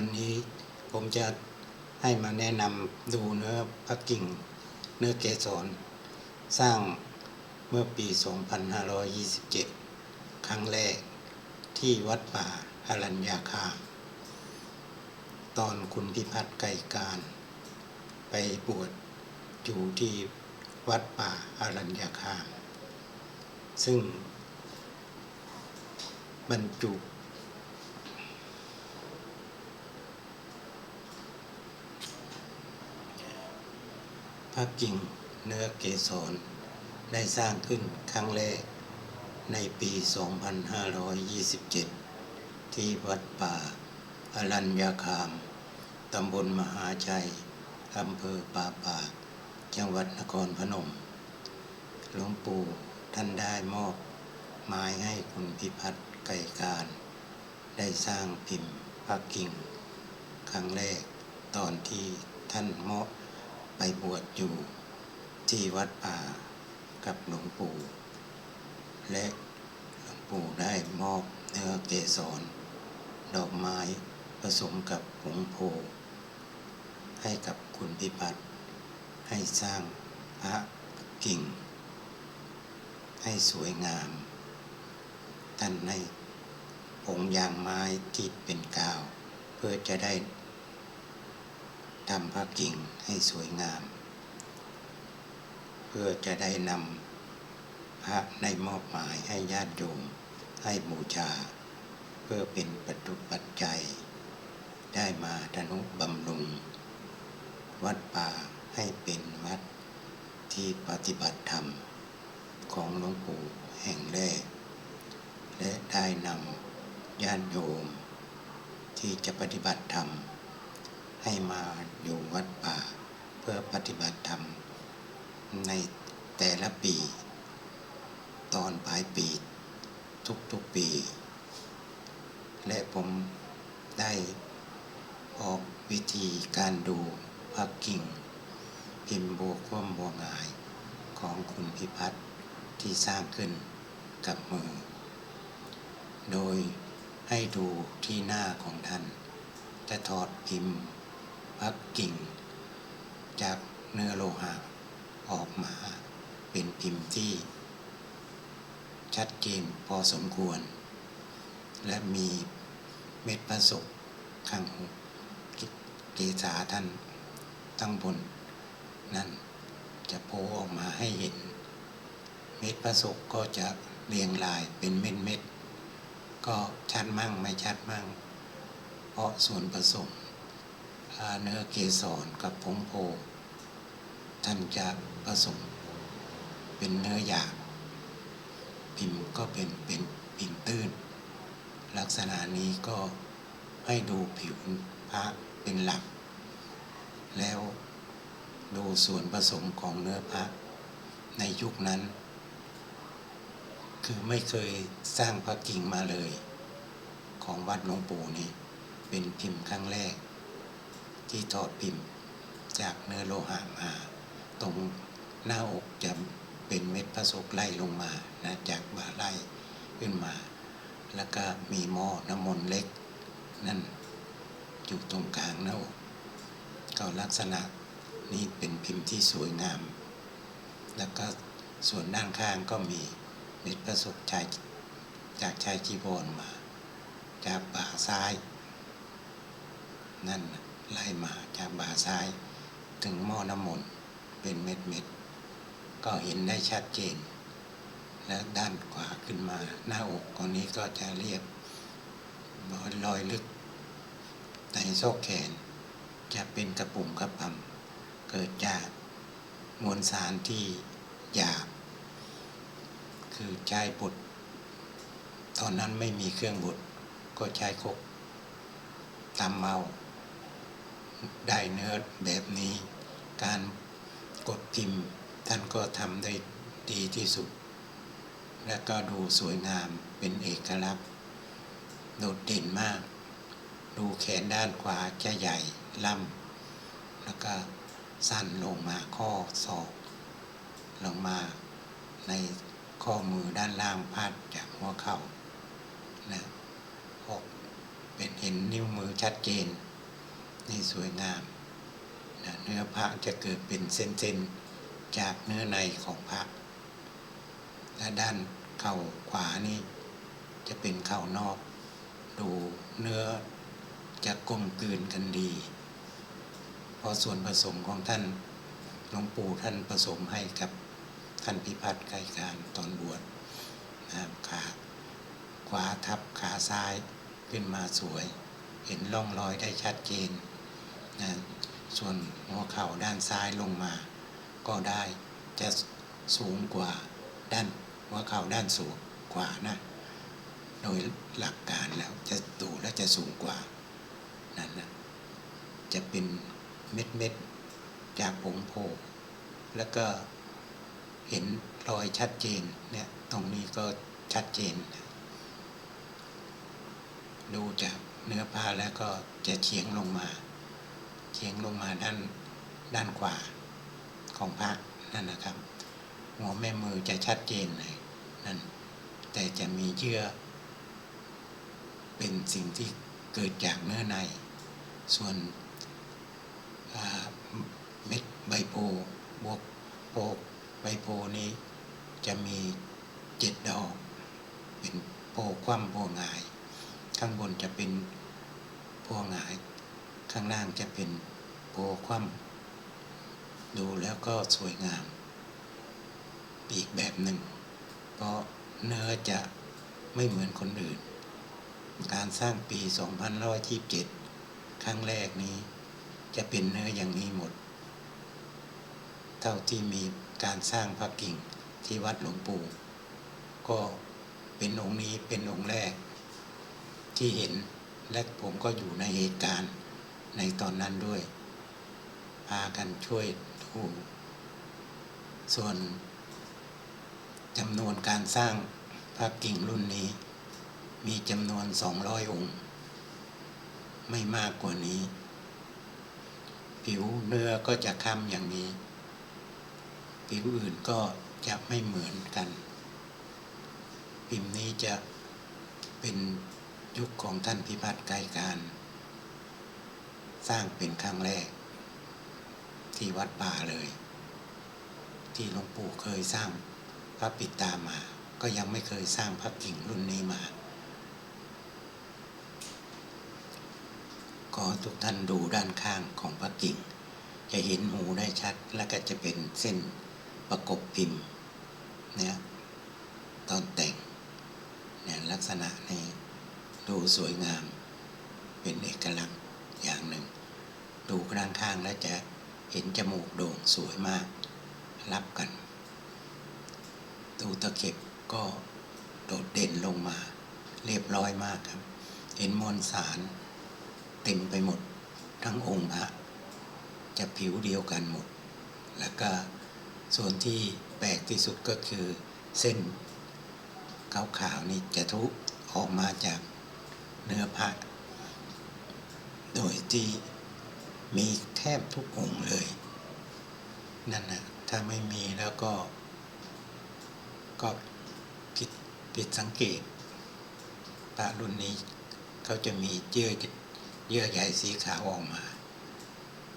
วันนี้ผมจะให้มาแนะนำดูเนื้อพระกิ่ง เนื้อเกสรสร้างเมื่อปี 2527 ครั้งแรกที่วัดป่าอรัญญาคามตอนคุณพิพัฒน์ไก่การ ไปบวชอยู่ที่วัดป่าอารัญญาคาม ซึ่งบรรจุ พระกิ่งเนื้อเกสรได้สร้างขึ้นครั้งแรกในปี 2527 ที่วัดป่าอรัญญาคาม ตำบลมหาชัย อำเภอป่าปาก จังหวัดนครพนม หลวงปู่ท่านได้มอบไม้ให้คุณพิพัฒน์ไก่การ ได้สร้างพิมพ์พระกิ่ง ครั้งแรกตอนที่ท่านมอบ ไปบวชอยู่ที่วัดป่ากับหลวงปู่ และหลวงปู่ได้มอบเนื้อเกสร ดอกไม้ผสมกับผงโพ ให้กับคุณพิพัฒน์ให้สร้างพระกิ่ง ให้สวยงาม ท่านในผงยางไม้ที่เป็นกาว เพื่อจะได้ ทำพระกิ่งให้สวยงาม เพื่อจะได้นำพระในมอบหมายให้ญาติโยมให้บูชา เพื่อเป็นปัจจุปัจจัย ได้มาธนุบำรุง วัดป่าให้เป็นวัดที่ปฏิบัติธรรมของหลวงปู่แห่งแรก และได้นำญาติโยมที่จะปฏิบัติธรรม ให้มาอยู่วัดป่าเพื่อปฏิบัติธรรม ในแต่ละปี ตอนปลายปีทุกๆปี และผมได้ออกวิธีการดูพักกิ่ง พิมพ์บัวคว่ำบัวงายของคุณพิพัฒน์ที่สร้างขึ้นกับมือ โดยให้ดูที่หน้าของท่าน จะถอดพิมพ์ พักกิ่ง จากเนื้อโลหะออกมาเป็นพิมพ์ที่ ชัดเจนพอสมควร และมีเม็ดผสมข้างเกษาท่านตั้งบน นั่นจะโผล่ออกมาให้เห็น เม็ดผสมก็จะเรียงรายเป็นเม็ดเม็ดก็ชัดมั่งไม่ชัดมั่ง เพราะส่วนผสม อ่าเนื้อเกสรกับผงโพท่านจะผสม เป็นเนื้อหยาบพิมพ์ก็เป็นเป็นพิมพ์ตื้น ลักษณะนี้ก็ให้ดูผิวพระเป็นหลัก แล้วดูส่วนผสมของเนื้อพระในยุคนั้น คือไม่เคยสร้างพระกิ่งมาเลย ของวัดหลวงปู่นี่เป็นพิมพ์ครั้งแรก ที่ถอดพิมพ์จากเนื้อโลหะมา ตรงหน้าอกจะเป็นเม็ดพระศกไล่ลงมานะจากบ่าไล่ขึ้นมา แล้วก็มีหม้อน้ำมนต์เล็ก นั่นอยู่ตรงกลางหน้าอกก็ลักษณะนี้เป็นพิมพ์ที่สวยงาม แล้วก็ส่วนด้านข้างก็มีเม็ดพระศกชายจากชายจีวรมา จากบ่าซ้าย นั่นนะ ไล่มาจากบ่าซ้าย ถึงหม้อน้ำมนต์เป็นเม็ดเม็ดก็เห็นได้ชัดเจน และด้านขวาขึ้นมาหน้าอกตรงนี้ก็จะเรียบรอยรอยลึกในซอกแขน จะเป็นกระปุ่มกระปำเกิดจากมวลสารที่หยาบ คือใช้บดตอนนั้นไม่มีเครื่องบดก็ใช้คกตำเมา ได้เนื้อแบบนี้ การกดพิมพ์ท่านก็ทำได้ดีที่สุด และก็ดูสวยงามเป็นเอกลักษณ์ โดดเด่นมาก ดูแขนด้านขวาจะใหญ่ล่ำแล้วก็สั้นลงมาข้อศอกลงมาในข้อมือด้านล่างพาดจากหัวเข่านะออกเป็นเห็นนิ้วมือชัดเจน นี่สวยงามนะเนื้อพระจะเกิดเป็นเส้นๆ จากเนื้อในของพระ และด้านเข่าขวานี่จะเป็นเข่านอก ดูเนื้อจะกลมกลืนกันดี เพราะส่วนผสมของท่านหลวงปู่ท่านผสมให้กับท่านพิพัฒน์ไกรการตอนบวชนะครับขาขวาทับขาซ้ายขึ้นมาสวย เห็นร่องรอยได้ชัดเจน นะส่วนหัวเข่าด้านซ้ายลงมา ก็ได้จะสูงกว่าด้านหัวเข่าด้านสูงกว่านะโดยหลักการแล้วจะดูและจะสูงกว่านั่นนะจะเป็นเม็ดเม็ดๆจากผงโพแล้วก็เห็นรอยชัดเจนเนี่ยตรงนี้ก็ชัดเจน ดูจากเนื้อผ้าแล้วก็จะเฉียงลงมา ฉียงลงมาด้านด้านขวาของพระนั่นนะครับ หัวแม่มือจะชัดเจนเลยนั่นแต่จะมีเยื่อ เป็นสิ่งที่เกิดจากเนื้อใน ส่วนเม็ดใบโพบวกโพใบโพนี้จะมีเจ็ดดอก เป็นโพคว่ำโพงาย ข้างบนจะเป็นโพงาย ข้างล่างจะเป็นโพคว่ำดูแล้วก็สวยงาม อีกแบบหนึ่ง เพราะเนื้อจะไม่เหมือนคนอื่น การสร้างปี 2527 ครั้งแรกนี้ จะเป็นเนื้ออย่างนี้หมด เท่าที่มีการสร้างพระกิ่งที่วัดหลวงปู่ก็เป็นองค์นี้เป็นองค์แรกที่เห็นและผมก็อยู่ในเหตุการณ์ ในตอนนั้นด้วย พากันช่วยดูส่วนจำนวนการสร้างพระกิ่งรุ่นนี้ มีจำนวน200องค์ ไม่มากกว่านี้ ผิวเนื้อก็จะค้ำอย่างนี้ ผิวอื่นก็จะไม่เหมือนกัน พิมพ์นี้จะเป็นยุคของท่านพิพัฒน์ไกรการ สร้างเป็นครั้งแรก ที่วัดป่าเลย ที่หลวงปู่เคยสร้างพระปิดตามา ก็ยังไม่เคยสร้างพระกิ่งรุ่นนี้มาขอทุกท่านดูด้านข้างของพระกิ่ง จะเห็นหูได้ชัดและก็จะเป็นเส้นประกบพิมพ์เนี่ยตอนแต่งเนี่ยลักษณะนี้ดูสวยงามเป็นเอกลักษณ์อย่างหนึ่ง ดูด้านข้างแล้วจะเห็นจมูกโด่งสวยมาก รับกันตูตะเข็บก็โดดเด่นลงมา เรียบร้อยมากครับ เห็นมวลสารเต็มไปหมดทั้งองค์พระจะผิวเดียวกันหมด แล้วก็ส่วนที่แปลกที่สุดก็คือเส้นขาวๆนี่จะทุออกมาจากเนื้อพระโดยที่ มีแทบทุกองค์เลย นั่นนะถ้าไม่มีแล้วก็ ก็ผิดผิดสังเกตพระรุ่นนี้เขาจะมีเยื่อเยื่อใยสีขาวออกมา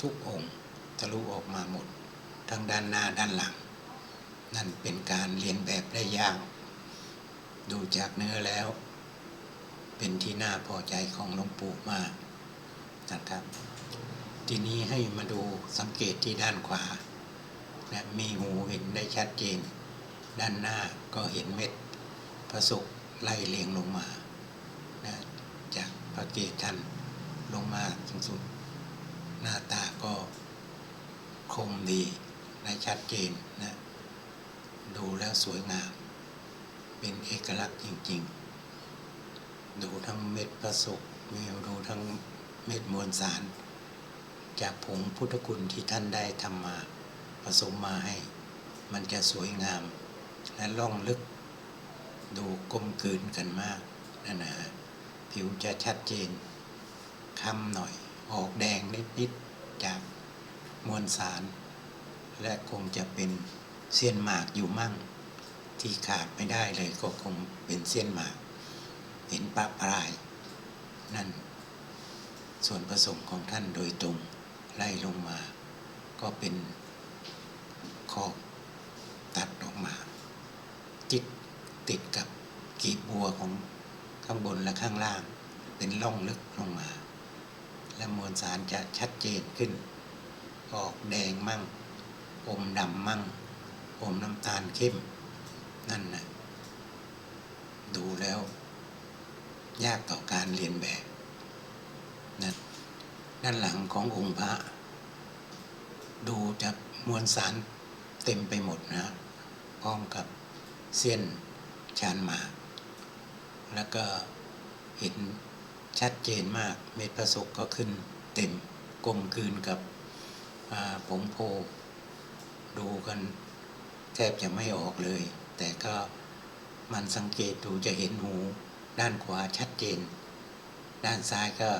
ทุกองค์ทะลุออกมาหมด ทั้งด้านหน้าด้านหลัง นั่นเป็นการเรียนแบบได้ยากดูจากเนื้อแล้ว เป็นที่น่าพอใจของหลวงปู่มากนะครับ ทีนี้ให้มาดูสังเกตที่ด้านขวานะมีหูเห็นได้ชัดเจน ด้านหน้าก็เห็นเม็ดพระศุกร์ไล่เลียงลงมานะจากพระเกศท่านลงมาสูงสุด หน้าตาก็คมดีและชัดเจนนะดูแล้วสวยงาม เป็นเอกลักษณ์จริง ๆ ดูทั้งเม็ดพระศุกร์มีดูทั้งเม็ดมวลสาร จากผงพุทธคุณที่ท่านได้ทำมาผสมมาให้ มันจะสวยงาม และล่องลึกดูกลมกลืนกันมากนั่นนะฮะผิวจะชัดเจนค้ำหน่อยออกแดงนิดๆจากมวลสาร และคงจะเป็นเส้นหมากอยู่มั่ง ที่ขาดไม่ได้เลยก็คงเป็นเส้นหมาก เห็นปะปลาย นั่นส่วนผสมของท่านโดยตรง ไล่ลงมา ก็เป็นขอบตัดออกมา จิตติดกับกีบบัวของข้างบนและข้างล่าง เป็นร่องลึกลงมา และมวลสารจะชัดเจนขึ้น ออกแดงมั่ง อมดำมั่ง อมน้ำตาลเข้ม นั่นนะดูแล้ว ยากต่อการเรียนแบบนะ ด้านหลังขององค์พระ ดูจะมวลสารเต็มไปหมดนะพร้อมกับเส้นชานหมาก แล้วก็เห็นชัดเจนมากเม็ดประสกก็ขึ้นเต็มกลมกลืนกับผมโพดูกันแทบจะไม่ออกเลย แต่ก็มันสังเกตดูจะเห็นหู ด้านขวาชัดเจน ด้านซ้ายก็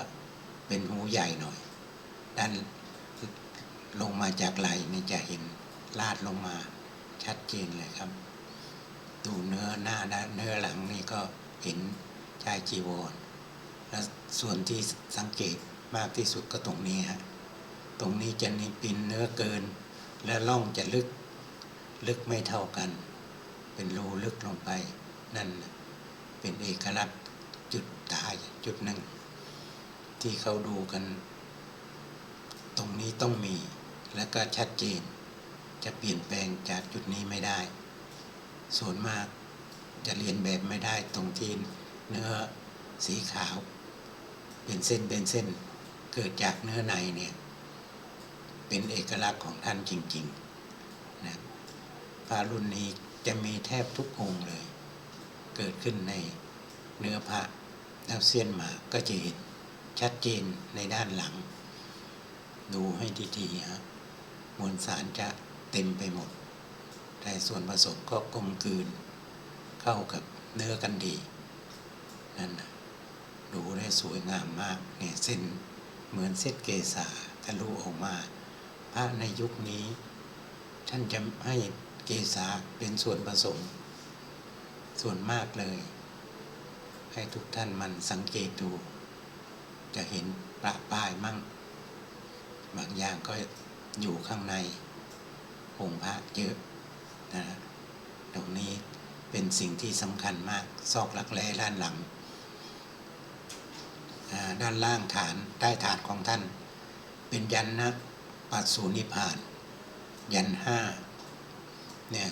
เป็นหูใหญ่หน่อย ด้านลงมาจากไหล่นี่จะเห็นลาดลงมาชัดเจนเลยครับ ดูเนื้อหน้าเนื้อหลังนี่ก็เห็นชายจีวรและส่วนที่สังเกตมากที่สุดก็ตรงนี้ฮะตรงนี้จะมีปินเนื้อเกิน และร่องจะลึกลึกไม่เท่ากัน เป็นรูลึกลงไป นั่นเป็นเอกลักษณ์จุดตายจุดหนึ่ง ที่เขาดูกัน ตรงนี้ต้องมี และก็ชัดเจน จะเปลี่ยนแปลงจากจุดนี้ไม่ได้ ส่วนมากจะเรียนแบบไม่ได้ตรงที่เนื้อสีขาว เป็นเส้นเป็นเส้นเกิดจากเนื้อในเนี่ยเป็นเอกลักษณ์ของท่านจริงๆนะพระรุ่นนี้จะมีแทบทุกองค์เลย เกิดขึ้นในเนื้อพระแล้วเสี้ยนมาก็จะเห็น ชัดเจนในด้านหลัง ดูให้ดีๆฮะมวลสารจะเต็มไปหมด แต่ส่วนผสมก็กลมกลืน เข้ากับเนื้อกันดี นั่นนะดูได้สวยงามมากเนี่ยเส้นเหมือนเส้นเกษาทะลุออกมา พระในยุคนี้ ท่านจะให้เกษาเป็นส่วนผสม ส่วนมากเลย ให้ทุกท่านมันสังเกตดู จะเห็นประปรายมั่ง บางอย่างก็อยู่ข้างในองค์พระเยอะนะตรงนี้เป็นสิ่งที่สำคัญมาก ซอกหลักแร้ด้านหลัง ด้านล่างฐานใต้ฐานของท่าน เป็นยันนะปัสสูนิพพาน ยันห้าเนี่ย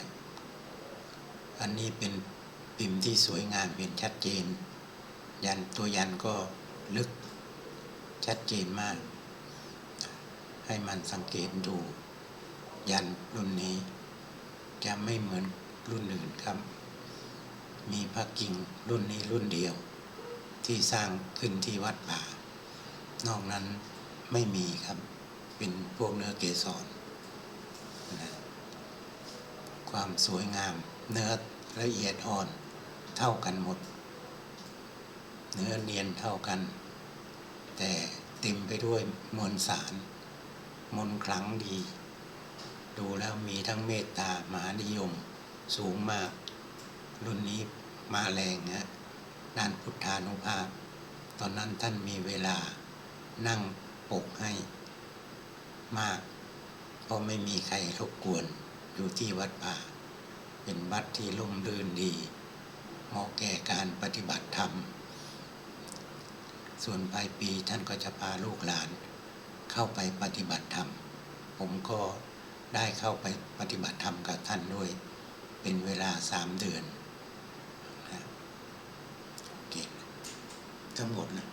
อันนี้เป็นปิ่มที่สวยงามเห็นชัดเจน ยันตัวยันก็ลึก ชัดเจนมาก ให้มันสังเกตดู ยันรุ่นนี้ จะไม่เหมือนรุ่นอื่นครับ มีพระกิ่งรุ่นนี้รุ่นเดียว ที่สร้างขึ้นที่วัดป่า นอกนั้นไม่มีครับ เป็นพวกเนื้อเกสรนะความสวยงาม เนื้อละเอียดอ่อนเท่ากันหมด เนื้อเนียนเท่ากัน แต่เต็มไปด้วยมวลสาร มนต์ขลังดี ดูแล้วมีทั้งเมตตามหานิยม สูงมาก รุ่นนี้มาแรงนะด้านพุทธานุภาพ ตอนนั้นท่านมีเวลานั่งปกให้มาก เพราะไม่มีใครรบกวนอยู่ที่วัดป่า เป็นวัดที่ร่มรื่นดีเหมาะแก่การปฏิบัติธรรม ส่วนปลายปีท่านก็จะพาลูกหลาน เข้าไปปฏิบัติธรรม ผมก็ได้เข้าไปปฏิบัติธรรมกับท่านด้วย เป็นเวลาสามเดือนนะโอเคทั้งหมดนะ